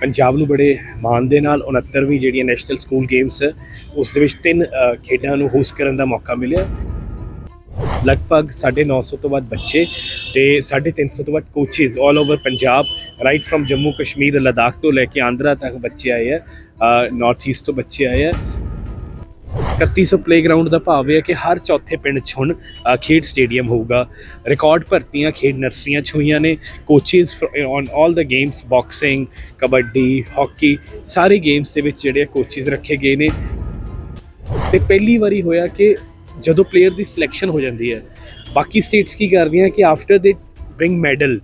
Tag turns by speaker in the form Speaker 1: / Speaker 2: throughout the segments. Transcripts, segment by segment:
Speaker 1: ਪੰਜਾਬ ਨੂੰ ਬੜੇ ਮਾਣ ਦੇ ਨਾਲ 69ਵੀਂ ਜਿਹੜੀਆਂ ਨੈਸ਼ਨਲ ਸਕੂਲ ਗੇਮਸ ਹੈ ਉਸ ਦੇ ਵਿੱਚ ਤਿੰਨ ਖੇਡਾਂ ਨੂੰ ਹੋਸਟ ਕਰਨ ਦਾ ਮੌਕਾ ਮਿਲਿਆ। ਲਗਭਗ 950 ਤੋਂ ਵੱਧ ਬੱਚੇ ਤੇ 350 ਤੋਂ ਵੱਧ coaches 올 over Punjab right from Jammu Kashmir Ladakh ਤੋਂ ਲੈ ਕੇ ਆਂਧਰਾ ਤੱਕ ਬੱਚੇ ਆਏ ਆ ਨਾਰਥ ਈਸਟ ਤੋਂ ਬੱਚੇ ਆਏ ਆ। 3100 ਪਲੇਗਰਾਉਂਡ ਦਾ ਭਾਵ ਇਹ ਹੈ ਕਿ ਹਰ ਚੌਥੇ ਪਿੰਡ 'ਚ ਹੁਣ ਖੇਡ ਸਟੇਡੀਅਮ ਹੋਊਗਾ। ਰਿਕਾਰਡ ਭਰਤੀਆਂ, ਖੇਡ ਨਰਸਰੀਆਂ 'ਚ ਹੋਈਆਂ ਨੇ ਕੋਚਿਸ ਔਨ 올 ਦਾ ਗੇਮਸ ਬਾਕਸਿੰਗ ਕਬੱਡੀ ਹਾਕੀ ਸਾਰੇ ਗੇਮਸ ਦੇ ਵਿੱਚ ਜਿਹੜੇ ਕੋਚਿਸ ਰੱਖੇ ਗਏ ਨੇ। ਤੇ ਪਹਿਲੀ ਵਾਰੀ ਹੋਇਆ ਕਿ ਜਦੋਂ ਪਲੇਅਰ ਦੀ ਸਿਲੈਕਸ਼ਨ ਹੋ ਜਾਂਦੀ ਹੈ, ਬਾਕੀ ਸਟੇਟਸ ਕੀ ਕਰਦੀਆਂ ਕਿ ਆਫਟਰ ਦੇ ਬ੍ਰਿੰਗ ਮੈਡਲ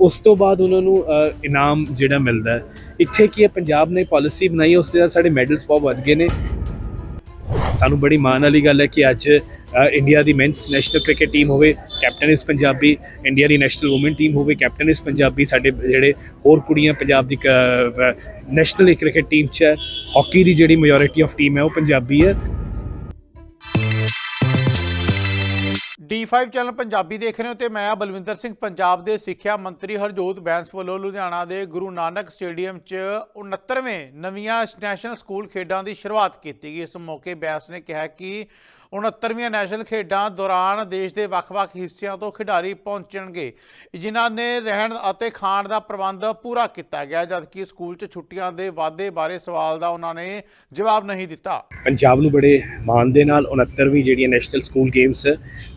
Speaker 1: ਉਸ ਤੋਂ ਬਾਅਦ ਉਹਨਾਂ ਨੂੰ ਇਨਾਮ ਜਿਹੜਾ ਮਿਲਦਾ ਇੱਥੇ ਕੀ ਹੈ, ਪੰਜਾਬ ਨੇ ਪਾਲਿਸੀ ਬਣਾਈ, ਉਸ ਦੇ ਨਾਲ ਸਾਡੇ ਮੈਡਲਸ ਬਹੁਤ ਵੱਧ ਗਏ ਨੇ। ਸਾਨੂੰ ਬੜੀ ਮਾਣ ਵਾਲੀ ਗੱਲ ਹੈ ਕਿ ਅੱਜ ਇੰਡੀਆ ਦੀ ਮੈਨਸ ਨੈਸ਼ਨਲ ਕ੍ਰਿਕਟ ਟੀਮ ਹੋਵੇ ਕੈਪਟਨ ਇਸ ਪੰਜਾਬੀ ਇੰਡੀਆ ਦੀ ਨੈਸ਼ਨਲ ਔਮਨ ਟੀਮ ਹੋਵੇ ਕੈਪਟਨ ਇਸ ਪੰਜਾਬੀ ਸਾਡੇ ਜਿਹੜੇ ਹੋਰ ਕੁੜੀਆਂ ਪੰਜਾਬ ਦੀ ਨੈਸ਼ਨਲ ਕ੍ਰਿਕਟ ਟੀਮ 'ਚ ਹੈ ਹਾਕੀ ਦੀ ਜਿਹੜੀ ਮੈਜੋਰਿਟੀ ਆਫ ਟੀਮ ਹੈ, ਉਹ ਪੰਜਾਬੀ ਹੈ।
Speaker 2: D5 ਚੈਨਲ ਪੰਜਾਬੀ ਦੇਖ ਰਹੇ ਹੋ ਤੇ ਮੈਂ ਬਲਵਿੰਦਰ ਸਿੰਘ, ਪੰਜਾਬ ਦੇ ਸਿੱਖਿਆ ਮੰਤਰੀ ਹਰਜੋਤ ਬੈਂਸ ਵੱਲੋਂ ਲੁਧਿਆਣਾ ਦੇ ਗੁਰੂ ਨਾਨਕ ਸਟੇਡੀਅਮ 'ਚ 69ਵੇਂ ਨਵੀਆਂ ਨੈਸ਼ਨਲ ਸਕੂਲ ਖੇਡਾਂ ਦੀ ਸ਼ੁਰੂਆਤ ਕੀਤੀ ਗਈ। ਇਸ ਮੌਕੇ ਬੈਂਸ ਨੇ ਕਿਹਾ ਕਿ 69ਵੀਂ ਨੈਸ਼ਨਲ ਖੇਡਾਂ ਦੌਰਾਨ ਦੇਸ਼ ਦੇ ਵੱਖ-ਵੱਖ ਹਿੱਸਿਆਂ ਤੋਂ ਖਿਡਾਰੀ ਪਹੁੰਚਣਗੇ। ਜਿਨ੍ਹਾਂ ਨੇ ਰਹਿਣ ਅਤੇ ਖਾਣ ਦਾ ਪ੍ਰਬੰਧ ਪੂਰਾ ਕੀਤਾ ਗਿਆ, ਜਦਕਿ ਸਕੂਲ 'ਚ ਛੁੱਟੀਆਂ ਦੇ ਵਾਅਦੇ ਬਾਰੇ ਸਵਾਲ ਦਾ ਉਹਨਾਂ ਨੇ ਜਵਾਬ ਨਹੀਂ ਦਿੱਤਾ।
Speaker 1: ਪੰਜਾਬ ਨੂੰ ਬੜੇ ਮਾਣ ਦੇ ਨਾਲ 69ਵੀਂ ਜਿਹੜੀਆਂ ਨੈਸ਼ਨਲ ਸਕੂਲ ਗੇਮਸ,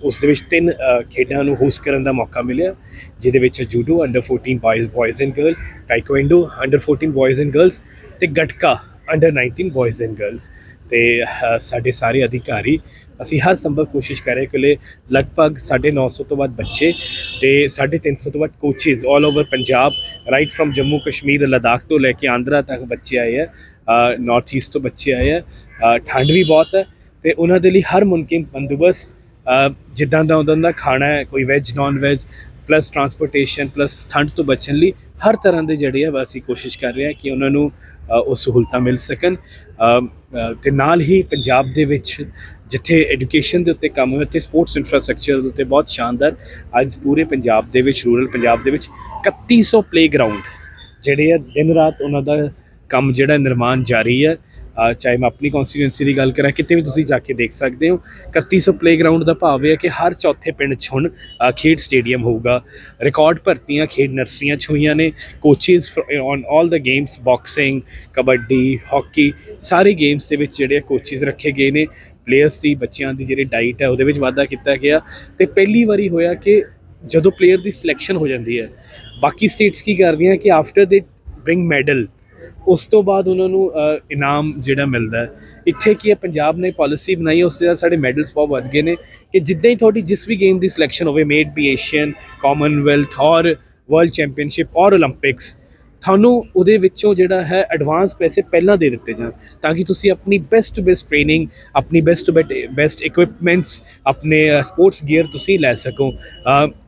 Speaker 1: ਉਸ ਦੇ ਵਿੱਚ ਤਿੰਨ ਖੇਡਾਂ ਨੂੰ ਹੋਸਟ ਕਰਨ ਦਾ ਮੌਕਾ ਮਿਲਿਆ, ਜਿਹਦੇ ਵਿੱਚ judo under 14 boys and girls taekwondo under 14 boys and girls ਤੇ gatka under 19 boys and girls ਤੇ ਅ, ਸਾਡੇ ਸਾਰੇ ਅਧਿਕਾਰੀ ਅਸੀਂ ਹਰ ਸੰਭਵ ਕੋਸ਼ਿਸ਼ ਕਰ ਰਹੇ ਕਿ ਲੈ ਲਗਭਗ 950 ਤੋਂ ਵੱਧ ਬੱਚੇ ਤੇ 350 ਤੋਂ ਵੱਧ coaches 올 over Punjab right from Jammu Kashmir Ladakh ਤੋਂ ਲੈ ਕੇ ਆਂਧਰਾ ਤੱਕ ਬੱਚੇ ਆਏ ਆ ਨਾਰਥ ਈਸਟ ਤੋਂ ਬੱਚੇ ਆਏ ਆ ਠੰਡ ਵੀ ਬਹੁਤ ਹੈ ਤੇ ਉਹਨਾਂ ਦੇ ਲਈ ਹਰ ਮੁਮਕਿਨ ਬੰਦੋਬਸਤ ਜਿੱਦਾਂ ਦਾ ਉਹਨਾਂ ਦਾ ਖਾਣਾ ਹੈ ਕੋਈ veg non veg plus transportation plus ਠੰਡ ਤੋਂ ਬਚਣ ਲਈ ਹਰ ਤਰ੍ਹਾਂ ਦੇ ਜਿਹੜੇ ਆ ਅਸੀਂ ਕੋਸ਼ਿਸ਼ ਕਰ ਰਹੇ ਹਾਂ ਕਿ ਉਹਨਾਂ ਨੂੰ ਉਹ ਸਹੂਲਤਾਂ ਮਿਲ ਸਕਣ। ਅ, ਤੇ ਨਾਲ ਹੀ ਪੰਜਾਬ ਦੇ ਵਿੱਚ ਜਿੱਥੇ ਐਜੂਕੇਸ਼ਨ ਦੇ ਉੱਤੇ ਕੰਮ ਹੋਇਆ ਤੇ ਸਪੋਰਟਸ ਇਨਫਰਾਸਟ੍ਰਕਚਰ ਦੇ ਉੱਤੇ ਬਹੁਤ ਸ਼ਾਨਦਾਰ ਅੱਜ ਪੂਰੇ ਪੰਜਾਬ ਦੇ ਵਿੱਚ ਰੂਰਲ ਪੰਜਾਬ ਦੇ ਵਿੱਚ 3100 ਪਲੇਗਰਾਉਂਡ ਜਿਹੜੇ ਆ ਦਿਨ ਰਾਤ ਉਹਨਾਂ ਦਾ ਕੰਮ ਜਿਹੜਾ ਨਿਰਮਾਣ ਜਾਰੀ ਹੈ ਚਾਹੇ ਮੈਂ ਆਪਣੀ ਕਨਸਟੀਟੂਐਂਸੀ ਦੀ ਗੱਲ ਕਰਾਂ, ਕਿਤੇ ਵੀ ਤੁਸੀਂ ਜਾ ਕੇ ਦੇਖ ਸਕਦੇ ਹੋ 3100 ਪਲੇਗਰਾਉਂਡ ਦਾ ਭਾਵ ਇਹ ਹੈ ਕਿ ਹਰ ਚੌਥੇ ਪਿੰਡ 'ਚ ਹੁਣ ਖੇਡ ਸਟੇਡੀਅਮ ਹੋਊਗਾ। ਰਿਕਾਰਡ ਭਰਤੀਆਂ ਖੇਡ ਨਰਸਰੀਆਂ 'ਚ ਹੋਈਆਂ ਨੇ ਕੋਚਿਸ ਔਨ 올 ਦਾ ਗੇਮਸ ਬਾਕਸਿੰਗ ਕਬੱਡੀ ਹਾਕੀ ਸਾਰੇ ਗੇਮਸ ਦੇ ਵਿੱਚ ਜਿਹੜੇ ਕੋਚਿਸ ਰੱਖੇ ਗਏ ਨੇ। ਪਲੇਅਰਸ ਦੀ, ਬੱਚਿਆਂ ਦੀ ਜਿਹੜੀ ਡਾਈਟ ਹੈ, ਉਹਦੇ ਵਿੱਚ ਵਾਧਾ ਕੀਤਾ ਗਿਆ। ਤੇ ਪਹਿਲੀ ਵਾਰੀ ਹੋਇਆ ਕਿ ਜਦੋਂ ਪਲੇਅਰ ਦੀ ਸਿਲੈਕਸ਼ਨ ਹੋ ਜਾਂਦੀ ਹੈ, ਬਾਕੀ ਸਟੇਟਸ ਕੀ ਕਰਦੀਆਂ ਕਿ ਆਫਟਰ ਦੇ ਬ੍ਰਿੰਗ ਮੈਡਲ ਉਸ ਤੋਂ ਬਾਅਦ ਉਹਨਾਂ ਨੂੰ ਇਨਾਮ ਜਿਹੜਾ ਮਿਲਦਾ ਇੱਥੇ ਕੀ ਹੈ, ਪੰਜਾਬ ਨੇ ਪਾਲਿਸੀ ਬਣਾਈ ਉਸ ਦੇ ਨਾਲ ਸਾਡੇ ਮੈਡਲਸ ਬਹੁਤ ਵੱਧ ਗਏ ਨੇ ਕਿ ਜਿੱਦਾਂ ਹੀ ਤੁਹਾਡੀ ਜਿਸ ਵੀ ਗੇਮ ਦੀ ਸਿਲੈਕਸ਼ਨ ਹੋਵੇ ਮੇਡ ਬੀ ਏਸ਼ੀਅਨ ਕਾਮਨਵੈਲਥ ਔਰ ਵਰਲਡ ਚੈਂਪੀਅਨਸ਼ਿਪ ਔਰ 올림픽ਸ ਤੁਹਾਨੂੰ ਉਹਦੇ ਵਿੱਚੋਂ ਜਿਹੜਾ ਹੈ ਐਡਵਾਂਸ ਪੈਸੇ ਪਹਿਲਾਂ ਦੇ ਦਿੱਤੇ ਜਾਣ ਤਾਂ ਕਿ ਤੁਸੀਂ ਆਪਣੀ ਬੈਸਟ ਟੂ ਬੈਸਟ ਟ੍ਰੇਨਿੰਗ ਆਪਣੀ ਬੈਸਟ ਟੂ ਬੈਸਟ ਇਕਵਿਪਮੈਂਟਸ ਆਪਣੇ ਸਪੋਰਟਸ ਗੀਅਰ ਤੁਸੀਂ ਲੈ ਸਕੋ।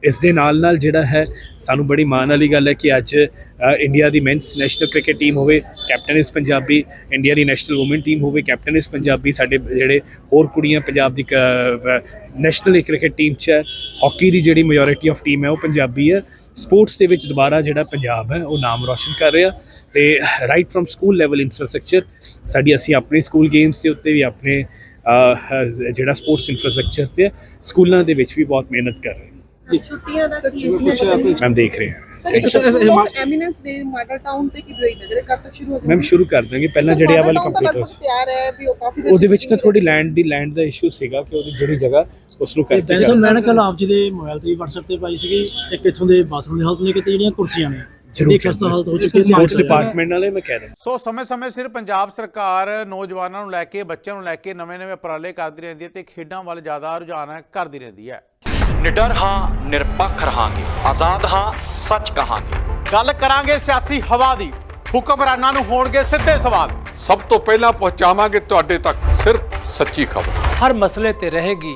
Speaker 1: ਇਸ ਦੇ ਨਾਲ ਨਾਲ ਜਿਹੜਾ ਹੈ, ਸਾਨੂੰ ਬੜੀ ਮਾਣ ਵਾਲੀ ਗੱਲ ਹੈ ਕਿ ਅੱਜ ਇੰਡੀਆ ਦੀ ਮੈਨਸ ਨੈਸ਼ਨਲ ਕ੍ਰਿਕਟ ਟੀਮ ਹੋਵੇ ਕੈਪਟਨ ਇਸ ਪੰਜਾਬੀ ਇੰਡੀਆ ਦੀ ਨੈਸ਼ਨਲ ਔਮਨ ਟੀਮ ਹੋਵੇ ਕੈਪਟਨ ਇਸ ਪੰਜਾਬੀ, ਸਾਡੇ ਜਿਹੜੇ ਹੋਰ ਕੁੜੀਆਂ ਪੰਜਾਬ ਦੀ ਨੈਸ਼ਨਲ ਕ੍ਰਿਕਟ ਟੀਮ 'ਚ ਹੈ ਹਾਕੀ ਦੀ ਜਿਹੜੀ ਮੈਜੋਰਿਟੀ ਆਫ ਟੀਮ ਹੈ, ਉਹ ਪੰਜਾਬੀ ਹੈ। ਸਪੋਰਟਸ ਦੇ ਵਿੱਚ ਦੁਬਾਰਾ ਜਿਹੜਾ ਪੰਜਾਬ ਹੈ ਉਹ ਨਾਮ ਰੋਸ਼ਨ ਕਰ ਰਿਹਾ ਤੇ right from school level infrastructure ਸਾਡੀ ਅਸੀਂ ਆਪਣੇ ਸਕੂਲ ਗੇਮਸ ਦੇ ਉੱਤੇ ਵੀ ਆਪਣੇ ਜਿਹੜਾ ਸਪੋਰਟਸ ਇਨਫਰਾਸਟ੍ਰਕਚਰ ਤੇ ਸਕੂਲਾਂ ਦੇ ਵਿੱਚ ਵੀ ਬਹੁਤ ਮਿਹਨਤ ਕਰ ਰਹੇ ਹਾਂ।
Speaker 3: ਛੁੱਟੀਆਂ ਦਾ ਕੀ
Speaker 1: ਮੈਮ ਦੇਖ ਰਹੇ ਹਾਂ।
Speaker 3: ਸਰ ਐਮੀਨੈਂਸ ਡੇ ਮਾਡਲ ਟਾਊਨ ਤੇ ਕੀ ਰਹੀ ਨਜ਼ਰ ਕਦ ਤੱਕ ਸ਼ੁਰੂ ਹੋ
Speaker 1: ਮੈਮ ਸ਼ੁਰੂ ਕਰ ਦਾਂਗੇ। ਪਹਿਲਾਂ ਜਿਹੜੇ ਆ ਵਾਲੇ ਕੰਪਲੀਟ ਹੋ
Speaker 3: ਤਿਆਰ ਹੈ ਵੀ ਉਹ ਕਾਫੀ ਦੇਰ
Speaker 1: ਉਹਦੇ ਵਿੱਚ ਤਾਂ ਥੋੜੀ ਲੈਂਡ ਦੀ ਲੈਂਡ ਦਾ ਇਸ਼ੂ ਸੀਗਾ ਕਿ ਉਹਦੀ ਜਿਹੜੀ ਜਗ੍ਹਾ ਉਸ ਨੂੰ
Speaker 4: ਤੇ
Speaker 1: ਕਰਕੇ
Speaker 4: ਬੈਂਸਲ ਮੈਂ ਨਾ ਕੱਲ ਆਪ ਜੀ ਦੇ ਮੋਬਾਈਲ ਤੇ WhatsApp ਤੇ ਪਾਈ ਸੀਗੀ ਇੱਕ ਇੱਥੋਂ ਦੇ ਬਾਥਰੂਮ ਦੀ ਹਾਲਤ ਨੇ ਕਿਤੇ ਜਿਹੜੀਆਂ ਕੁਰਸੀਆਂ ਨੇ ਜਿਹੜੀ ਖਸਤਾ ਹਾਲਤ ਹੋ ਚੁੱਕੀ ਸੀ
Speaker 1: ਸਪੋਰਟਸ ਡਿਪਾਰਟਮੈਂਟ ਵਾਲੇ ਮੈਂ ਕਹਿ ਰਿਹਾ
Speaker 2: ਸੋ ਸਮੇਂ-ਸਮੇਂ ਸਿਰ ਪੰਜਾਬ ਸਰਕਾਰ ਨੌਜਵਾਨਾਂ ਨੂੰ ਲੈ ਕੇ ਬੱਚਿਆਂ ਨੂੰ ਲੈ ਕੇ ਨਵੇਂ-ਨਵੇਂ ਉਪਰਾਲੇ ਕਰਦੀ ਰਹਿੰਦੀ ਹੈ ਤੇ ਖੇਡਾਂ ਵੱਲ ਜ਼ਿਆਦਾ ਰੁਝਾਨ ਕਰਦੀ ਰਹਿੰਦੀ ਹੈ।
Speaker 5: ਨਿਡਰ ਹਾਂ ਨਿਰਪੱਖ ਰਹਾਂਗੇ। ਆਜ਼ਾਦ ਹਾਂ ਸੱਚ ਕਹਾਂਗੇ।
Speaker 2: ਗੱਲ ਕਰਾਂਗੇ ਸਿਆਸੀ ਹਵਾ ਦੀ। ਹੁਕਮਰਾਨਾਂ ਨੂੰ ਹੋਣਗੇ ਸਿੱਧੇ ਸਵਾਲ।
Speaker 5: ਸਭ ਤੋਂ ਪਹਿਲਾਂ ਪਹੁੰਚਾਵਾਂਗੇ ਤੁਹਾਡੇ ਤੱਕ ਸਿਰਫ ਸੱਚੀ ਖਬਰ।
Speaker 6: ਹਰ ਮਸਲੇ ਤੇ ਰਹੇਗੀ